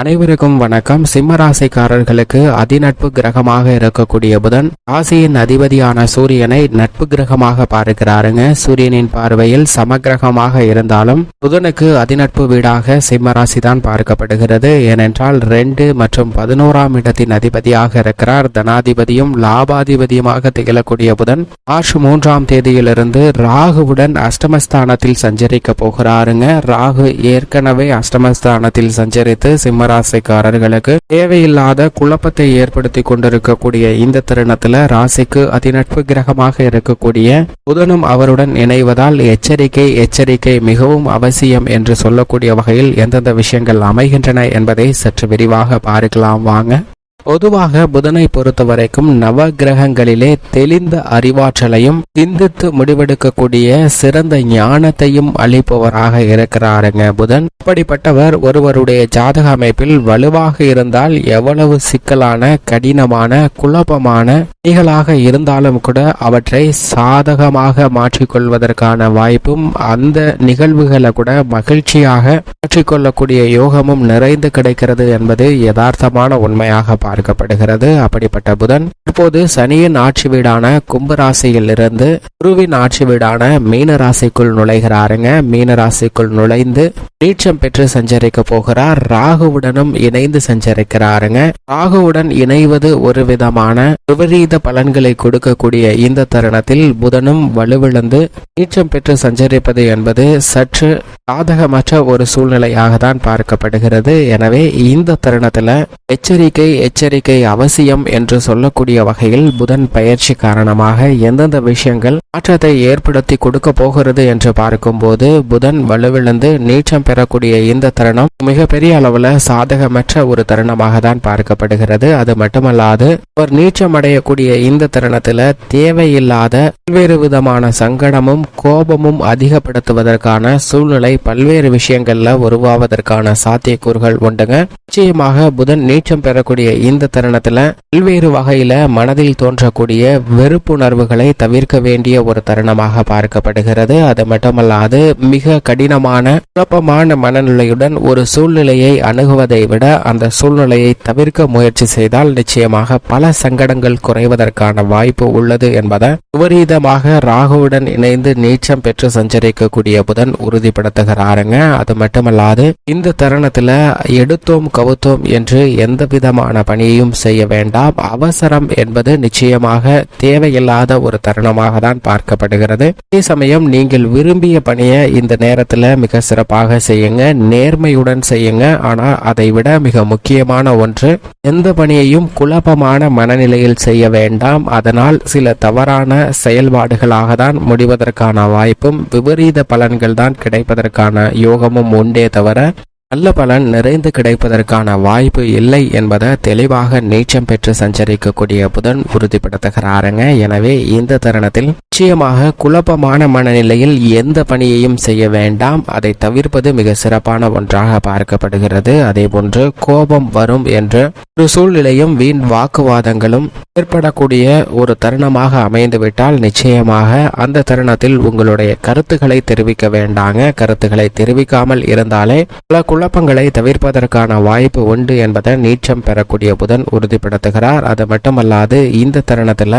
அனைவருக்கும் வணக்கம். சிம்ம ராசிக்காரர்களுக்கு அதிநட்பு கிரகமாக இருக்கக்கூடிய புதன் ராசியின் அதிபதியான சூரியனை நட்பு கிரகமாக பார்க்கிறாருங்க. சூரியனின் பார்வையில் சமகிரகமாக இருந்தாலும் புதனுக்கு அதிநட்பு வீடாக சிம்ம ராசி தான் பார்க்கப்படுகிறது. ஏனென்றால் ரெண்டு மற்றும் பதினோராம் இடத்தின் அதிபதியாக இருக்கிறார். தனாதிபதியும் லாபாதிபதியுமாக திகழக்கூடிய புதன் மார்ச் மூன்றாம் தேதியிலிருந்து ராகுவுடன் அஷ்டமஸ்தானத்தில் சஞ்சரிக்க போகிறாருங்க. ராகு ஏற்கனவே அஷ்டமஸ்தானத்தில் சஞ்சரித்து சிம்ம ராசிக்காரர்களுக்கு தேவையில்லாத குழப்பத்தை ஏற்படுத்தி கொண்டிருக்கக்கூடிய இந்த தருணத்துல ராசிக்கு அதிநட்பு கிரகமாக இருக்கக்கூடிய புதனும் அவருடன் இணைவதால் எச்சரிக்கை எச்சரிக்கை மிகவும் அவசியம் என்று சொல்லக்கூடிய வகையில் எந்தெந்த விஷயங்கள் அமைகின்றன என்பதை சற்று விரிவாக பார்க்கலாம். வாங்க. பொதுவாக புதனை பொறுத்த வரைக்கும் நவ கிரகங்களிலே தெளிந்த அறிவாற்றலையும் சிந்தித்து முடிவெடுக்கக்கூடிய சிறந்த ஞானத்தையும் அளிப்பவராக இருக்கிறாருங்க புதன். அப்படிப்பட்டவர் ஒருவருடைய ஜாதக அமைப்பில் வலுவாக இருந்தால் எவ்வளவு சிக்கலான கடினமான குழப்பமான பணிகளாக இருந்தாலும் கூட அவற்றை சாதகமாக மாற்றிக்கொள்வதற்கான வாய்ப்பும் அந்த நிகழ்வுகளை கூட மகிழ்ச்சியாக மாற்றிக்கொள்ளக்கூடிய யோகமும் நிறைந்து கிடைக்கிறது என்பது யதார்த்தமான உண்மையாக பார்க்கப்படுகிறது. அப்படிப்பட்ட புதன் இப்போது சனியின் ஆட்சி வீடான கும்பராசியில் இருந்து குருவின் ஆட்சி வீடான மீன ராசிக்குள் நுழைகிறாருங்க. மீன ராசிக்குள் நுழைந்து நீச்சம் பெற்று சஞ்சரிக்க போகிறார். ராகுவுடனும் இணைந்து சஞ்சரிக்கிறாருங்க. ராகுவுடன் இணைவது ஒரு விதமான விபரீத பலன்களை கொடுக்கக்கூடிய இந்த தருணத்தில் புதனும் வலுவிழந்து நீச்சம் பெற்று சஞ்சரிப்பது என்பது சற்று சாதகமற்ற ஒரு சூழ்நிலையாக தான் பார்க்கப்படுகிறது. எனவே இந்த தருணத்துல எச்சரிக்கை எச்சரிக்கை அவசியம் என்று சொல்லக்கூடிய வகையில் புதன் பயிற்சி காரணமாக எந்தெந்த விஷயங்கள் மாற்றத்தை ஏற்படுத்தி கொடுக்க போகிறது என்று பார்க்கும்போது புதன் வலுவிழந்து நீச்சம் பெறக்கூடிய இந்த தருணம் மிகப்பெரிய அளவுல சாதகமற்ற ஒரு தருணமாக தான் பார்க்கப்படுகிறது. அது மட்டுமல்லாது அவர் நீச்சம் அடையக்கூடிய இந்த தருணத்துல தேவையில்லாத பல்வேறு விதமான சங்கடமும் கோபமும் அதிகப்படுத்துவதற்கான சூழ்நிலை பல்வேறு விஷயங்கள்ல உருவாவதற்கான சாத்தியக்கூறுகள் உண்டுங்க. நிச்சயமாக புதன் நீச்சம் பெறக்கூடிய இந்த தருணத்துல பல்வேறு வகையில மனதில் தோன்றக்கூடிய வெறுப்புணர்வுகளை தவிர்க்க வேண்டிய ஒரு தருணமாக பார்க்கப்படுகிறது. அது மட்டுமல்லாது மிக கடினமான குழப்பமான மனநிலையுடன் ஒரு சூழ்நிலையை அணுகுவதை விட அந்த சூழ்நிலையை தவிர்க்க முயற்சி செய்தால் நிச்சயமாக பல சங்கடங்கள் குறைவதற்கான வாய்ப்பு உள்ளது என்பதை விபரீதமாக ராகுவுடன் இணைந்து நீச்சம் பெற்று சஞ்சரிக்கக்கூடிய புதன் உறுதிப்படுத்துகிறாருங்க. அது மட்டுமல்லாது இந்த தருணத்துல எடுத்தோம் கவுத்தோம் என்று எந்த விதமான பணியையும் செய்ய வேண்டாம். அவசரம் என்பது நிச்சயமாக தேவையில்லாத ஒரு தருணமாக தான் பார்க்கப்படுகிறது. அதே சமயம் நீங்கள் விரும்பிய பணியை இந்த நேரத்துல மிக சிறப்பாக செய்யுங்க. நேர்மையுடன் செய்யுங்க. ஆனால் அதை விட மிக முக்கியமான ஒன்று எந்த பணியையும் குழப்பமான மனநிலையில் செய்ய வேண்டாம். அதனால் சில தவறான செயல்பாடுகளாக தான் முடிவதற்கான வாய்ப்பும் விபரீத பலன்கள் தான் கிடைப்பதற்கான யோகமும் உண்டே தவிர நல்ல பலன் நிறைந்து கிடைப்பதற்கான வாய்ப்பு இல்லை என்பதை தெளிவாக நீச்சம் பெற்று சஞ்சரிக்கக்கூடிய புதன் உறுதிப்படுத்துகிறாருங்க. எனவே இந்த தருணத்தில் நிச்சயமாக குழப்பமான மனநிலையில் எந்த பணியையும் செய்ய வேண்டாம். அதை தவிர்ப்பது மிக சிறப்பான ஒன்றாக பார்க்கப்படுகிறது. அதே போன்று கோபம் வரும் என்று ஒரு சூழ்நிலையும் வீண் வாக்குவாதங்களும் ஏற்படக்கூடிய ஒரு தருணமாக அமைந்துவிட்டால் நிச்சயமாக அந்த தருணத்தில் உங்களுடைய கருத்துக்களை தெரிவிக்க வேண்டாங்க. கருத்துக்களை தெரிவிக்காமல் இருந்தாலே பல குழப்பங்களை தவிர்ப்பதற்கான வாய்ப்பு உண்டு என்பதை நீச்சம் பெறக்கூடிய புதன் உறுதிப்படுத்துகிறார். அது மட்டுமல்லாது இந்த தருணத்தில்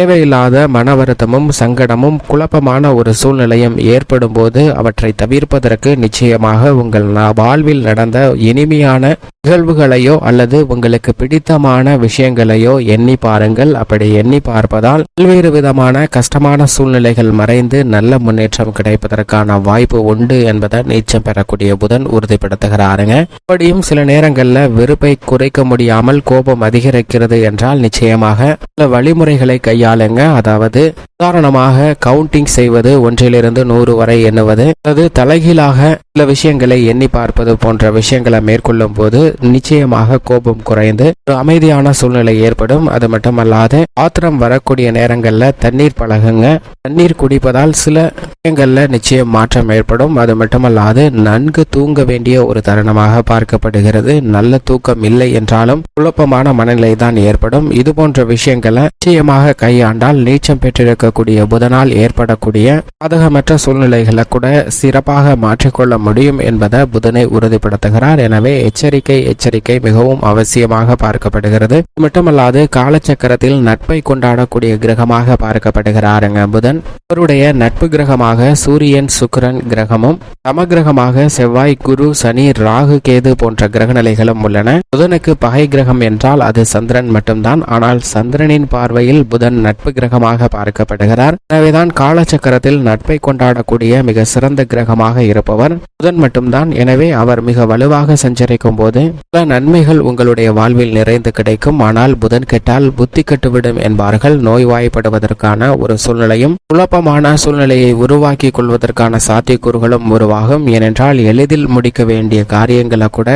தேவையில்லாத மன வருத்தமும் சங்கடமும் குழப்பமான ஒரு சூழ்நிலையும் ஏற்படும் போது அவற்றை தவிர்ப்பதற்கு நிச்சயமாக உங்கள் வாழ்வில் நடந்த இனிமையான நிகழ்வுகளையோ அல்லது உங்களுக்கு பிடித்தமான விஷயங்களையோ எண்ணி பாருங்கள். அப்படி எண்ணி பார்ப்பதால் பல்வேறு விதமான கஷ்டமான சூழ்நிலைகள் மறைந்து நல்ல முன்னேற்றம் கிடைப்பதற்கான வாய்ப்பு உண்டு என்பதை நீச்சம் பெறக்கூடிய புதன் உறுதிப்படுத்துகிறாருங்க. அப்படியும் சில நேரங்களில் வெறுப்பை குறைக்க முடியாமல் கோபம் அதிகரிக்கிறது என்றால் நிச்சயமாக சில வழிமுறைகளை கையாளுங்க. அதாவது உதாரணமாக கவுண்டிங் செய்வது ஒன்றிலிருந்து நூறு வரை எண்ணுவது அல்லது தலைகீழாக சில விஷயங்களை எண்ணி பார்ப்பது போன்ற விஷயங்களை மேற்கொள்ளும் போது நிச்சயமாக கோபம் குறைந்து ஒரு அமைதியான சூழ்நிலை ஏற்படும். அது மட்டுமல்லாது ஆத்திரம் வரக்கூடிய நேரங்களில் தண்ணீர் பழகுங்க. தண்ணீர் குடிப்பதால் சில விஷயங்களில் நிச்சயம் மாற்றம் ஏற்படும். அது மட்டுமல்லாது நன்கு தூங்க வேண்டிய ஒரு தருணமாக பார்க்கப்படுகிறது. நல்ல தூக்கம் இல்லை என்றாலும் குழப்பமான மனநிலை தான் ஏற்படும். இது போன்ற விஷயங்களை நிச்சயமாக கையாண்டால் நீச்சம் பெற்றிருக்க இருக்கக்கூடிய புதனால் ஏற்படக்கூடிய பாதகமற்ற சூழ்நிலைகளை கூட சிறப்பாக மாற்றிக்கொள்ள முடியும் என்பதை புதனை உறுதிப்படுத்துகிறார். எனவே எச்சரிக்கை எச்சரிக்கை மிகவும் அவசியமாக பார்க்கப்படுகிறது. மட்டுமல்லாது காலச்சக்கரத்தில் நட்பை கொண்டாடக்கூடிய கிரகமாக பார்க்கப்படுகிறாருங்க புதன். அவருடைய நட்பு கிரகமாக சூரியன் சுக்கிரன் கிரகமும் சமகிரகமாக செவ்வாய் குரு சனி ராகு கேது போன்ற கிரக நிலைகளும் உள்ளன. புதனுக்கு பகை கிரகம் என்றால் அது சந்திரன் மட்டும்தான். ஆனால் சந்திரனின் பார்வையில் புதன் நட்பு கிரகமாக பார்க்கப்படுகிறார் எனவேதான் காலச்சக்கரத்தில் நட்பை கொண்டாடக்கூடிய மிக சிறந்த கிரகமாக இருப்பவர் புதன் மட்டும்தான். எனவே அவர் மிக வலுவாக சஞ்சரிக்கும் போது பல நன்மைகள் உங்களுடைய வாழ்வில் நிறைந்து கிடைக்கும். ஆனால் புதன் கெட்டால் புத்தி கட்டுவிடும் என்பார்கள். நோய்வாய்ப்படுவதற்கான ஒரு சூழ்நிலையும் குழப்பமான சூழ்நிலையை உருவாக்கி கொள்வதற்கான சாத்தியக்கூறுகளும் உருவாகும். ஏனென்றால் எளிதில் முடிக்க வேண்டிய காரியங்களை கூட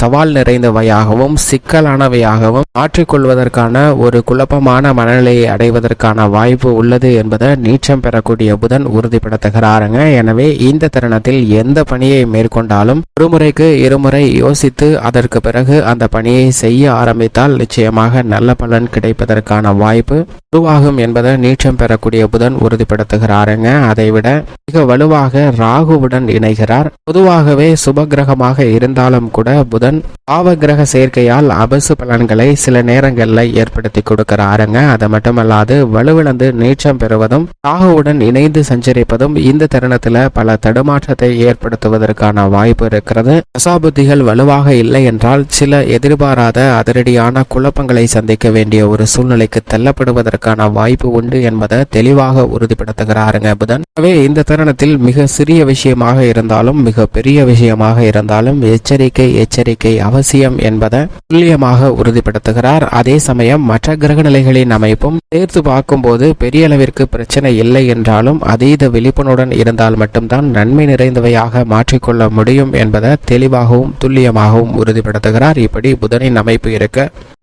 சவால் நிறைந்தவையாகவும் சிக்கலானவையாகவும் மாற்றிக்கொள்வதற்கான ஒரு குழப்பமான மனநிலையை அடைவதற்கான வாய்ப்பு உள்ளது. என்பதை நீச்சம் பெறக்கூடிய புதன் உறுதிப்படுத்துகிறாருங்க. எனவே இந்த தருணத்தில் எந்த பணியை மேற்கொண்டாலும் ஒருமுறைக்கு இருமுறை யோசித்து அதற்கு பிறகு அந்த பணியை செய்ய ஆரம்பித்தால் நிச்சயமாக நல்ல பலன் கிடைப்பதற்கான வாய்ப்பு உருவாகும் என்பதை நீச்சம் பெறக்கூடிய புதன் உறுதிப்படுத்துகிறாருங்க. அதைவிட மிக வலுவாக ராகுவுடன் இணைகிறார். பொதுவாகவே சுபகிரகமாக இருந்தாலும் கூட புதன் பாவகிரக சேர்க்கையால் அபசு பலன்களை சில நேரங்களில் ஏற்படுத்தி கொடுக்கிறாருங்க. அது மட்டுமல்லாது வலுவிழந்து நீச்சம் பெறுவதும் ராகுவுடன் இணைந்து சஞ்சரிப்பதும் இந்த தருணத்துல பல தடுமாற்றத்தை ஏற்படுத்துவதற்கான வாய்ப்பு இருக்கிறது. தசாபுத்திகள் வலுவாக இல்லை என்றால் சில எதிர்பாராத அதிரடியான குழப்பங்களை சந்திக்க வேண்டிய ஒரு சூழ்நிலைக்கு தள்ளப்படுவதற்கான வாய்ப்பு உண்டு என்பதை தெளிவாக உறுதிப்படுத்துகிறாருங்க புதன். எனவே இந்த தருணத்தில் மிக சிறிய விஷயமாக இருந்தாலும் மிக பெரிய விஷயமாக இருந்தாலும் எச்சரிக்கை எச்சரிக்கை அவசியம் என்பதை துல்லியமாக உறுதிப்படுத்துகிறார். அதே சமயம் மற்ற கிரகநிலைகளின் அமைப்பும் சேர்த்து பார்க்கும்போது பெரிய அளவிற்கு பிரச்சனை இல்லை என்றாலும் அதீத விழிப்புணர்வுடன் இருந்தால் மட்டும்தான் நன்மை நிறைந்தவையாக மாற்றிக்கொள்ள முடியும் என்பதை தெளிவாகவும் துல்லியமாகவும் உறுதிப்படுத்துகிறார். இப்படி புதனின் அமைப்பு இருக்க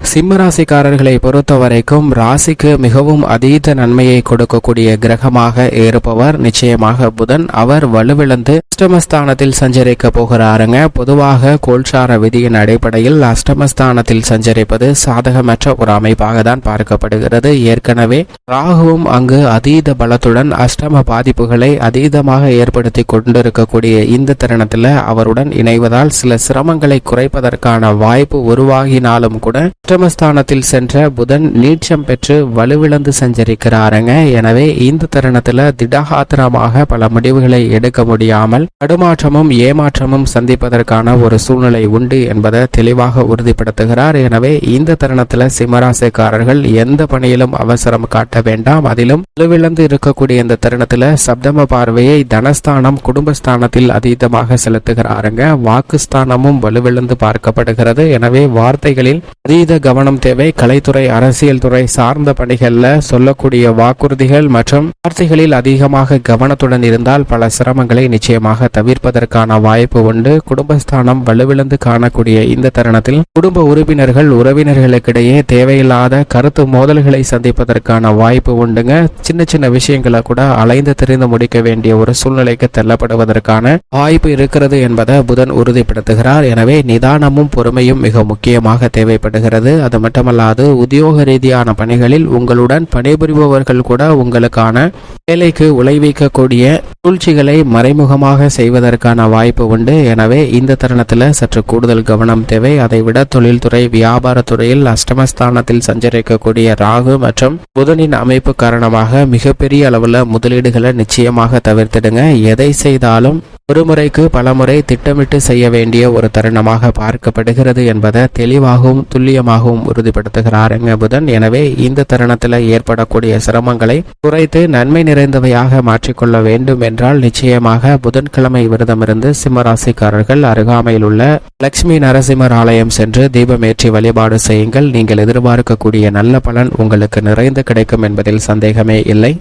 சிம்மராசிக்காரர்களை பொறுத்த வரைக்கும் ராசிக்கு மிகவும் அதீத நன்மையை கொடுக்கக்கூடிய கிரகமாக இருப்பவர் நிச்சயமாக புதன். அவர் வலுவிழந்து அஷ்டமஸ்தானத்தில் சஞ்சரிக்க போகிறாருங்க. பொதுவாக கோல்சார விதியின் அடிப்படையில் அஷ்டமஸ்தானத்தில் சஞ்சரிப்பது சாதகமற்ற ஒரு அமைப்பாக தான் பார்க்கப்படுகிறது. ஏற்கனவே ராகுவும் அங்கு அதீத பலத்துடன் அஷ்டம பாதிப்புகளை அதீதமாக ஏற்படுத்தி கொண்டிருக்கக்கூடிய இந்த தருணத்தில் அவருடன் இணைவதால் சில சிரமங்களை குறைப்பதற்கான வாய்ப்பு உருவாகினாலும் கூட அஷ்டமஸ்தானத்தில் சென்ற புதன் நீட்சம் பெற்று வலுவிழந்து சஞ்சரிக்கிறாருங்க. எனவே இந்த தருணத்தில் திடகாத்திரமாக பல முடிவுகளை எடுக்க முடியாமல் தடுமாற்றமும் ஏமாற்றமும் சந்திப்பதற்கான ஒரு சூழ்நிலை உண்டு என்பதை தெளிவாக உறுதிப்படுத்துகிறார். எனவே இந்த தருணத்தில் சிம்மராசிக்காரர்கள் எந்த பணியிலும் அவசரம் காட்ட வேண்டாம். அதிலும் வலுவிழந்து இருக்கக்கூடிய இந்த தருணத்தில் சப்தம பார்வையை தனஸ்தானம் குடும்பஸ்தானத்தில் அதீதமாக செலுத்துகிறாருங்க. வாக்குஸ்தானமும் வலுவிழந்து பார்க்கப்படுகிறது. எனவே வார்த்தைகளில் அதீத கவனம் தேவை. கலைத்துறை அரசியல் துறை சார்ந்த பணிகள்ல சொல்லக்கூடிய வாக்குறுதிகள் மற்றும் வார்த்தைகளில் அதிகமாக கவனத்துடன் இருந்தால் பல சிரமங்களை நிச்சயமாக தவிர்ப்பதற்கான வாய்ப்பு உண்டு. குடும்பஸ்தானம் வலுவிழந்து காணக்கூடிய இந்த தருணத்தில் குடும்ப உறுப்பினர்கள் உறவினர்களுக்கிடையே தேவையில்லாத கருத்து மோதல்களை சந்திப்பதற்கான வாய்ப்பு உண்டுங்க. சின்ன சின்ன விஷயங்களை கூட அலைந்து தெரிந்து முடிக்க வேண்டிய ஒரு சூழ்நிலைக்கு தள்ளப்படுவதற்கான வாய்ப்பு இருக்கிறது என்பதை புதன் உறுதிப்படுத்துகிறார். எனவே நிதானமும் பொறுமையும் மிக முக்கியமாக தேவைப்படுகிறது. அது மட்டுமல்லாது உத்தியோக ரீதியான பணிகளில் உங்களுடன் பணிபுரிபவர்கள் கூட உங்களுக்கான வேலைக்கு உழைவிக்கக்கூடிய சூழ்ச்சிகளை மறைமுகமாக செய்வதற்கான வாய்ப்பு உண்டு. எனவே இந்த தருணத்தில் சற்று கூடுதல் கவனம் தேவை. அதைவிட தொழில்துறை வியாபாரத்துறையில் அஷ்டமஸ்தானத்தில் சஞ்சரிக்கக்கூடிய ராகு மற்றும் புதனின் அமைப்பு காரணமாக மிகப்பெரிய அளவில் முதலீடுகளை நிச்சயமாக தவிர்த்திடுங்க. எதை செய்தாலும் ஒரு முறைக்கு பலமுறை திட்டமிட்டு செய்ய வேண்டிய ஒரு தருணமாக பார்க்கப்படுகிறது என்பதை தெளிவாகவும் துல்லியமாகவும் உறுதிப்படுத்துகிறாருங்க புதன். எனவே இந்த தருணத்தில் ஏற்படக்கூடிய சிரமங்களை குறைத்து நன்மை நிறைந்தவையாக மாற்றிக்கொள்ள வேண்டும் என்றால் நிச்சயமாக புதன்கிழமை விரதமிருந்து சிம்மராசிக்காரர்கள் அருகாமையில் உள்ள லட்சுமி நரசிம்மர் ஆலயம் சென்று தீபமேற்றி வழிபாடு செய்யுங்கள். நீங்கள் எதிர்பார்க்கக்கூடிய நல்ல பலன் உங்களுக்கு நிறைந்து கிடைக்கும் என்பதில் சந்தேகமே இல்லை.